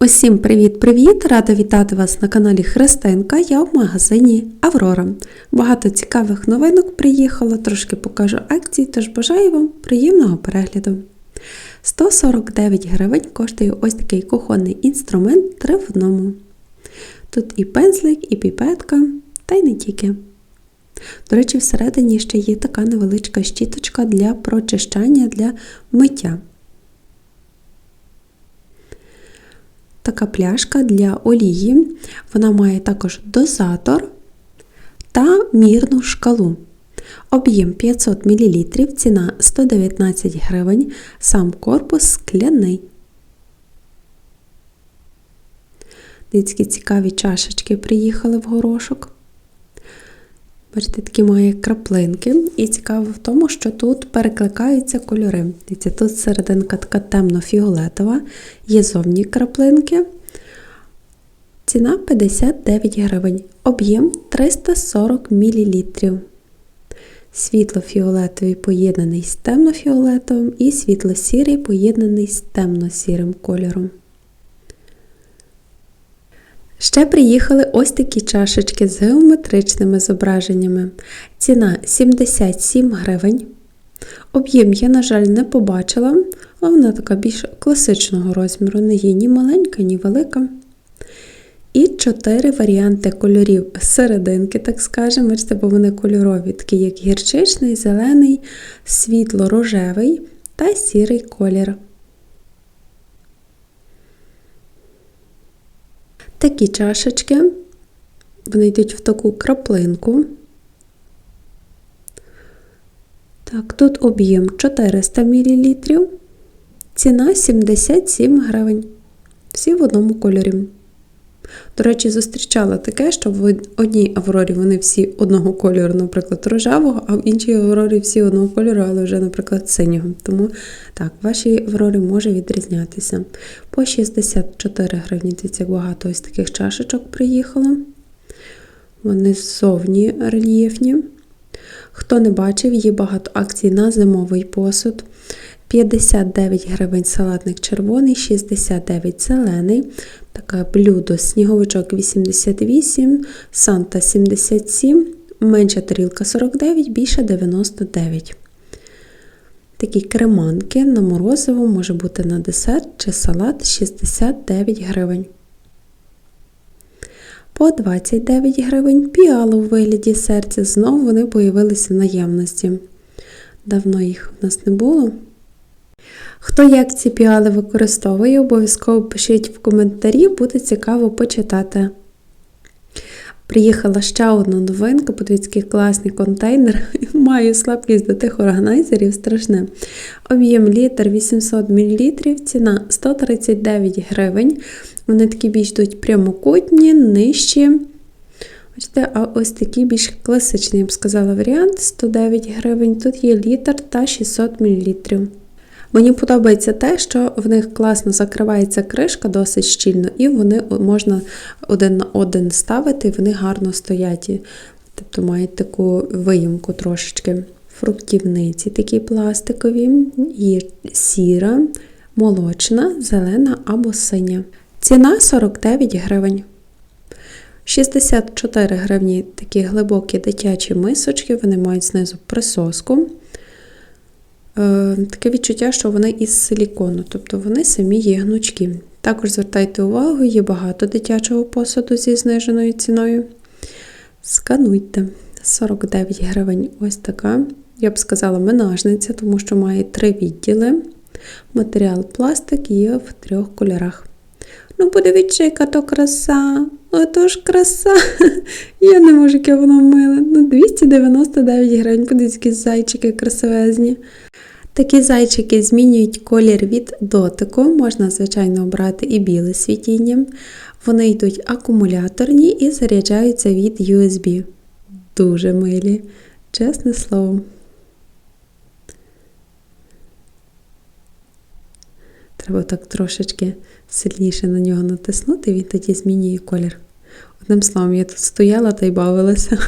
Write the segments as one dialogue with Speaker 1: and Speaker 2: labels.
Speaker 1: Усім привіт-привіт! Рада вітати вас на каналі Христинка. Я в магазині Аврора. Багато цікавих новинок приїхало, трошки покажу акції, тож бажаю вам приємного перегляду. 149 гривень коштує ось такий кухонний інструмент 3 в одному. Тут і пензлик, і піпетка, та й не тільки. До речі, всередині ще є така невеличка щіточка для прочищання для миття. Така пляшка для олії. Вона має також дозатор та мірну шкалу. Об'єм 500 мл, ціна 119 гривень, сам корпус скляний. Дитські цікаві чашечки приїхали в горошок. Бачите, такі має краплинки. І цікаво в тому, що тут перекликаються кольори. Дивіться, тут серединка така темно-фіолетова, є зовні краплинки. Ціна 59 гривень. Об'єм 340 мл. Світло-фіолетовий поєднаний з темно-фіолетовим і світло-сірий поєднаний з темно-сірим кольором. Ще приїхали ось такі чашечки з геометричними зображеннями. Ціна 77 гривень. Об'єм я, на жаль, не побачила, але вона така більш класичного розміру, не є ні маленька, ні велика. І чотири варіанти кольорів серединки, так скажемо, бачите, бо вони кольорові, такі як гірчичний, зелений, світло-рожевий та сірий колір. Такі чашечки, вони йдуть в таку краплинку. Так, тут об'єм 400 мл, ціна 77 гривень. Всі в одному кольорі. До речі, зустрічала таке, що в одній аврорі вони всі одного кольору, наприклад, рожевого, а в іншій аврорі всі одного кольору, але вже, наприклад, синього. Тому так, ваші аврорі може відрізнятися. По 64 гривні це багато ось таких чашечок приїхало. Вони ззовні рельєфні. Хто не бачив, є багато акцій на зимовий посуд. 59 гривень салатник червоний, 69 зелений. Таке блюдо сніговичок 88, Санта 77, менша тарілка 49, більше 99. Такі креманки на морозиво може бути на десерт чи салат 69 гривень. По 29 гривень піало в вигляді серця. Знову вони появилися в наявності. Давно їх у нас не було. Хто як ці піали використовує, обов'язково пишіть в коментарі, буде цікаво почитати. Приїхала ще одна новинка, подивіться, класний контейнер. Маю слабкість до тих органайзерів, страшне. Об'єм літр 800 мл, ціна 139 гривень. Вони такі більш йдуть прямокутні, нижчі. Бачите, а ось такий більш класичний, я б сказала, варіант 109 гривень. Тут є літр та 600 мл. Мені подобається те, що в них класно закривається кришка досить щільно, і вони можна один на один ставити, і вони гарно стоять. Тобто мають таку виїмку трошечки. Фруктівниці такі пластикові, є сіра, молочна, зелена або синя. Ціна 49 гривень. 64 гривні такі глибокі дитячі мисочки, вони мають знизу присоску. Е, таке відчуття, що вони із силікону, тобто вони самі є гнучкі. Також звертайте увагу, є багато дитячого посуду зі зниженою ціною. Скануйте 49 гривень ось така. Я б сказала, менажниця, тому що має три відділи. Матеріал пластик є в трьох кольорах. Ну, подивіться, яка то краса. Ото ж краса. Я не можу, яке воно миле. Ну, 299 гривень, подивіться, які зайчики красивезні. Такі зайчики змінюють колір від дотику, можна, звичайно, обрати і біле світіння. Вони йдуть акумуляторні і заряджаються від USB. Дуже милі, чесне слово. Треба так трошечки сильніше на нього натиснути, він тоді змінює колір. Одним словом, я тут стояла та й бавилася.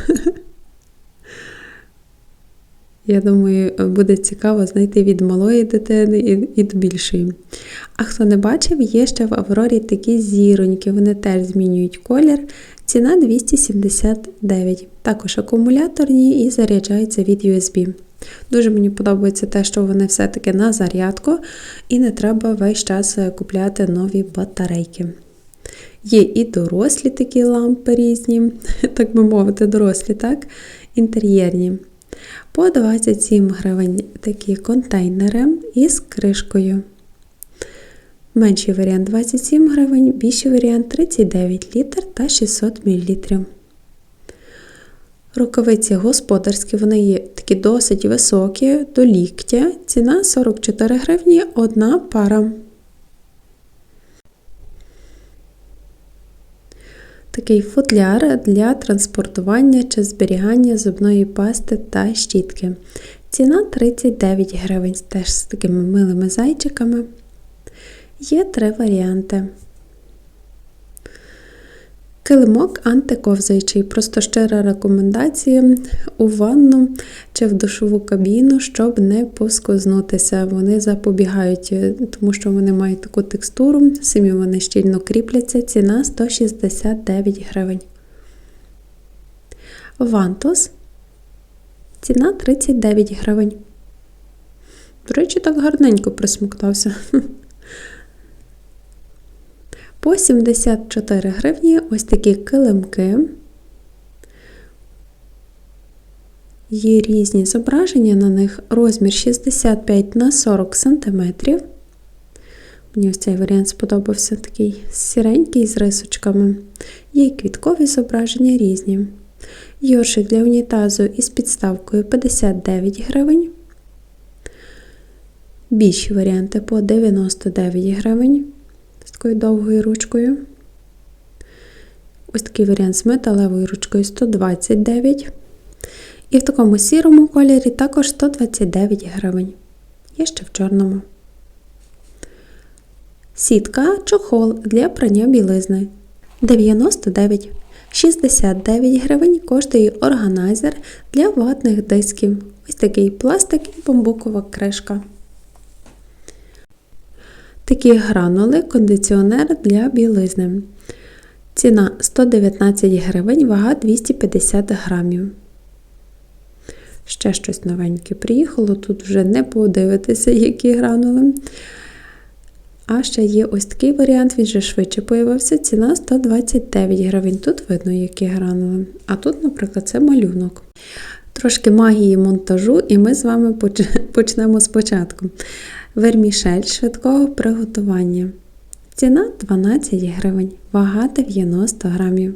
Speaker 1: Я думаю, буде цікаво знайти від малої дитини і від більшої. А хто не бачив, є ще в Аврорі такі зіроньки, вони теж змінюють колір. Ціна 279. Також акумуляторні і заряджаються від USB. Дуже мені подобається те, що вони все-таки на зарядку, і не треба весь час купляти нові батарейки. Є і дорослі такі лампи різні, так би мовити, дорослі, так? інтер'єрні. По 27 гривень такі контейнери із кришкою. Менший варіант 27 гривень, більший варіант 39 літр та 600 мл. Рукавиці господарські, вони є такі досить високі, до ліктя. Ціна 44 гривні, одна пара. Такий футляр для транспортування чи зберігання зубної пасти та щітки. Ціна 39 гривень, теж з такими милими зайчиками. Є три варіанти. Килимок антиковзаючий. Просто щира рекомендація у ванну чи в душову кабіну, щоб не поскознутися. Вони запобігають, тому що вони мають таку текстуру, самі вони щільно кріпляться. Ціна 169 гривень. Вантус. Ціна 39 гривень. До речі, так гарненько присмоктався. По 74 гривні ось такі килимки. Є різні зображення на них розмір 65 на 40 см. Мені ось цей варіант сподобався такий сіренький з рисочками. Є квіткові зображення різні. Йоршик для унітазу із підставкою 59 гривень. Більші варіанти по 99 гривень з такою довгою ручкою. Ось такий варіант з металевою ручкою 129. І в такому сірому кольорі також 129 гривень. Є ще в чорному. Сітка чохол для прання білизни 99. 69 гривень коштує органайзер для ватних дисків. Ось такий пластик і бамбукова кришка. Такі гранули, кондиціонер для білизни. Ціна 119 гривень, вага 250 грамів. Ще щось новеньке приїхало, тут вже не подивитися, які гранули. А ще є ось такий варіант, він вже швидше появився. Ціна 129 гривень. Тут видно, які гранули. А тут, наприклад, це малюнок. Трошки магії монтажу, і ми з вами почнемо спочатку. Вермішель швидкого приготування. Ціна 12 гривень, вага 90 грамів.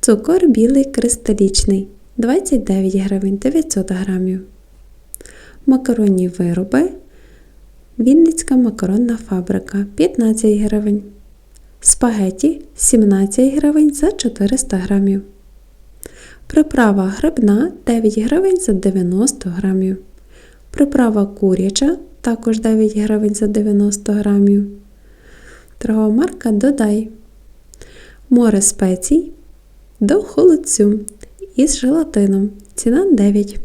Speaker 1: Цукор білий кристалічний 29 гривень 900 грамів. Макаронні вироби. Вінницька макаронна фабрика 15 гривень. Спагеті 17 гривень за 400 грамів. Приправа грибна 9 гривень за 90 грамів. Приправа куряча також 9 гривень за 90 грамів. Торгова Додай. Море спецій до холодцю із желатином. Ціна 9.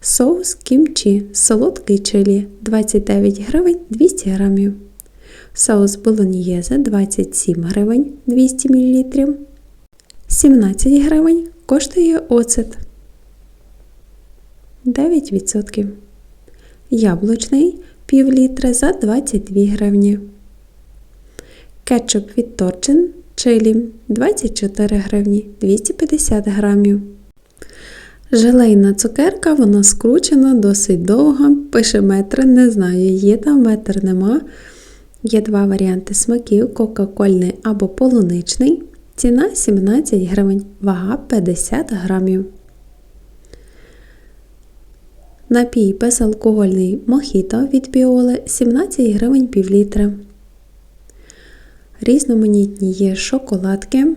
Speaker 1: Соус кімчі солодкий чилі 29 гривень 200 грамів. Соус болоньєзе 27 гривень 200 мл. 17 гривень коштує оцет 9% яблучний пів літра за 22 гривні. Кетчуп від Торчин чилі 24 гривні 250 грамів. Желейна цукерка, вона скручена досить довго, пише метр, не знаю, є там метр нема. Є два варіанти смаків: кока-кольний або полуничний. Ціна 17 гривень, вага 50 грамів. Напій безалкогольний мохіто від біоли 17 гривень пів літра. Різноманітні є шоколадки.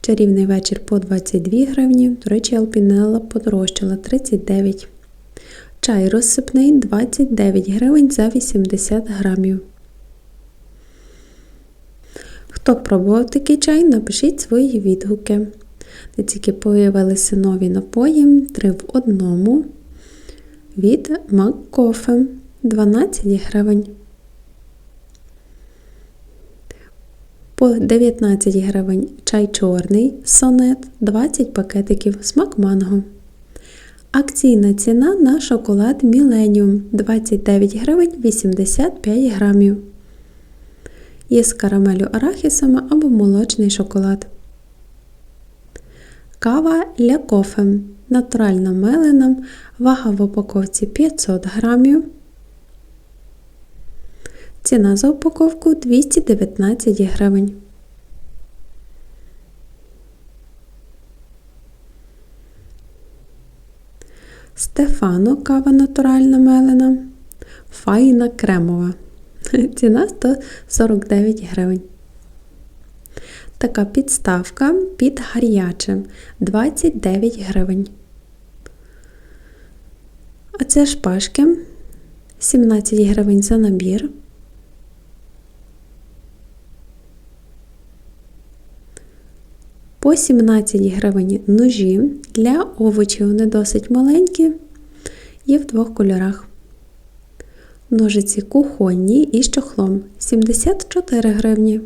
Speaker 1: Чарівний вечір по 22 гривні. До речі, Алпінелла подорожчала 39. Чай розсипний 29 гривень за 80 грамів. Хто пробував такий чай, напишіть свої відгуки. Де тільки появилися нові напої, 3 в одному від Маккофе 12 гривень. По 19 гривень чай чорний, сонет, 20 пакетиків, смак манго. Акційна ціна на шоколад Millennium 29 гривень 85 грамів. Є з карамелю арахісами або молочний шоколад. Кава для кофе. Натуральна мелена. Вага в упаковці 500 грамів. Ціна за упаковку 219 гривень. Стефано кава натуральна мелена. Файна кремова. Ціна 149 гривень. Така підставка під гаряче 29 гривень. А це шпажки 17 гривень за набір. По 17 гривень ножі для овочів вони досить маленькі, є в двох кольорах. Ножиці кухонні із чохлом 74 гривні.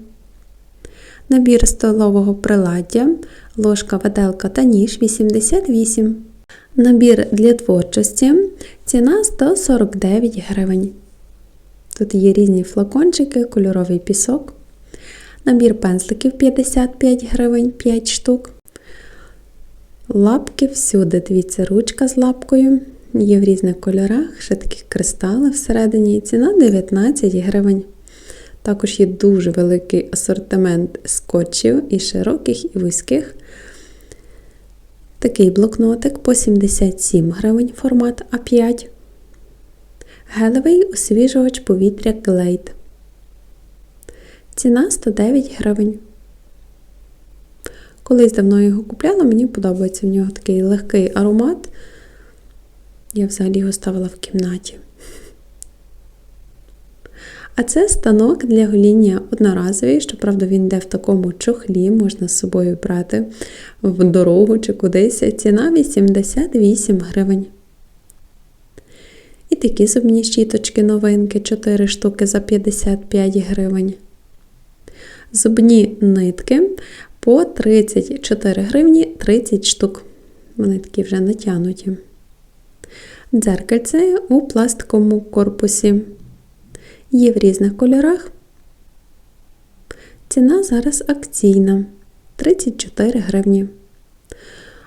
Speaker 1: Набір столового приладдя, ложка, виделка та ніж 88. Набір для творчості ціна 149 гривень. Тут є різні флакончики, кольоровий пісок. Набір пензликів 55 гривень 5 штук. Лапки всюди. Дивіться, ручка з лапкою. Є в різних кольорах, ще такі кристали всередині. Ціна 19 гривень. Також є дуже великий асортимент скотчів і широких, і вузьких. Такий блокнотик по 77 гривень формат А5. Гелевий освіжувач повітря Glade. Ціна 109 гривень. Колись давно його купляла, мені подобається в нього такий легкий аромат. Я взагалі його ставила в кімнаті. А це станок для гоління одноразовий, щоправда, він йде в такому чохлі, можна з собою брати в дорогу чи кудись. Ціна 88 гривень. І такі зубні щіточки новинки 4 штуки за 55 гривень. Зубні нитки по 34 гривні 30 штук. Вони такі вже натягнуті. Дзеркальце у пластиковому корпусі. Є в різних кольорах. Ціна зараз акційна 34 гривні.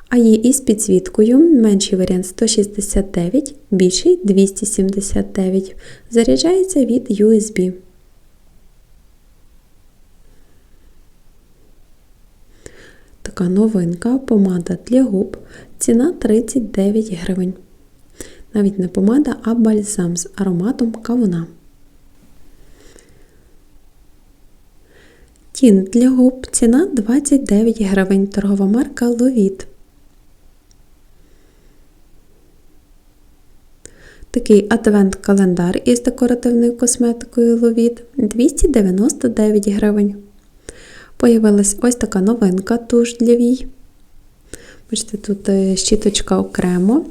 Speaker 1: А є із підсвіткою менший варіант 169, більший 279. Заряджається від USB. Така новинка помада для губ. Ціна 39 гривень. Навіть не помада, а бальзам з ароматом кавуна. Тінт для губ. Ціна 29 гривень. Торгова марка Ловіт. Такий адвент-календар із декоративною косметикою Ловіт 299 гривень. Появилась ось така новинка туш для вій. Бачите, тут е, щіточка окремо,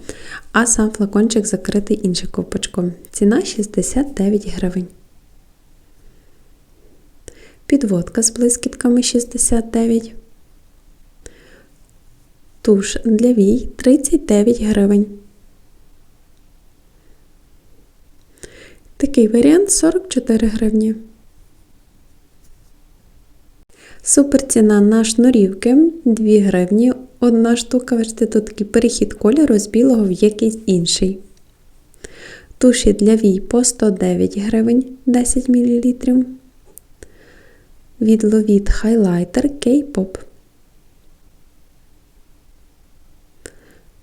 Speaker 1: а сам флакончик закритий іншою копочком. Ціна 69 гривень. Підводка з блискітками 69. Туш для вій 39 гривень. Такий варіант 44 гривні. Супер ціна на шнурівки 2 гривні. Одна штука, бачите, тут такий перехід кольору з білого в якийсь інший. Туші для вій по 109 гривень 10 мл. Від Ловіт хайлайтер K-Pop.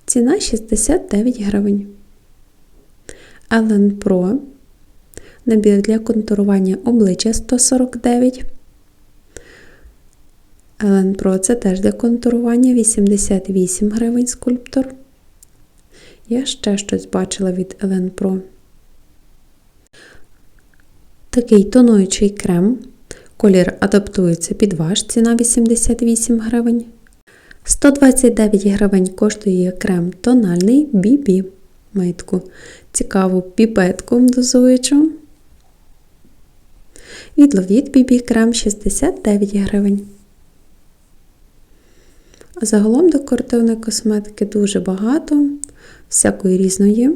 Speaker 1: Ціна 69 гривень. Ellen Pro. Набір для контурування обличчя 149 Ellen Pro це теж для контурування 88 гривень скульптор. Я ще щось бачила від Ellen Pro. Такий тонуючий крем. Колір адаптується під ваш, ціна 88 гривень. 129 гривень коштує крем тональний BB митку. Цікаву піпетку дозуючу. Відловід BB крем 69 гривень. Загалом декоративної косметики дуже багато, всякої різної.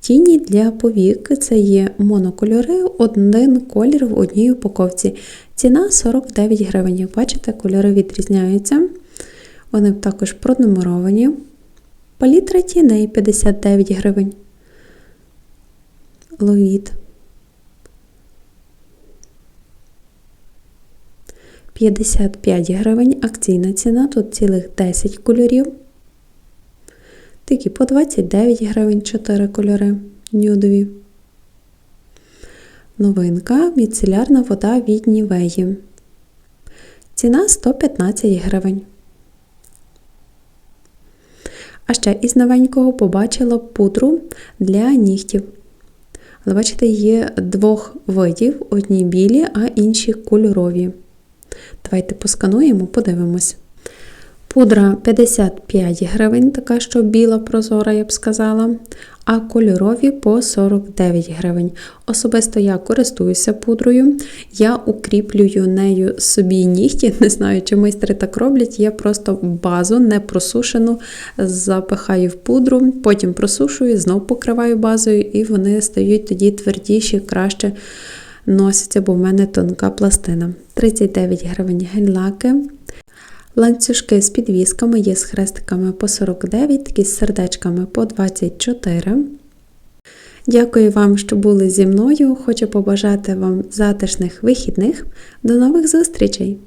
Speaker 1: Тіні для повік це є монокольори, один колір в одній упаковці. Ціна 49 гривень. Як бачите, кольори відрізняються. Вони також пронумеровані. Палітра тіней 59 гривень. Ловіт. 55 гривень. Акційна ціна. Тут цілих 10 кольорів. Такі по 29 гривень 4 кольори нюдові. Новинка міцелярна вода від Нівеї. Ціна 115 гривень. А ще із новенького побачила пудру для нігтів. Але бачите, є двох видів: одні білі, а інші кольорові. Давайте поскануємо, подивимось. Пудра 55 гривень, така що біла прозора, я б сказала, а кольорові по 49 гривень. Особисто я користуюся пудрою, я укріплюю нею собі нігті. Не знаю, чи майстри так роблять. Я просто базу не просушену, запихаю в пудру, потім просушую, знов покриваю базою, і вони стають тоді твердіші, краще носяться, бо в мене тонка пластина. 39 гривень гель-лаки. Ланцюжки з підвісками є з хрестиками по 49, такі з сердечками по 24. Дякую вам, що були зі мною. Хочу побажати вам затишних вихідних. До нових зустрічей!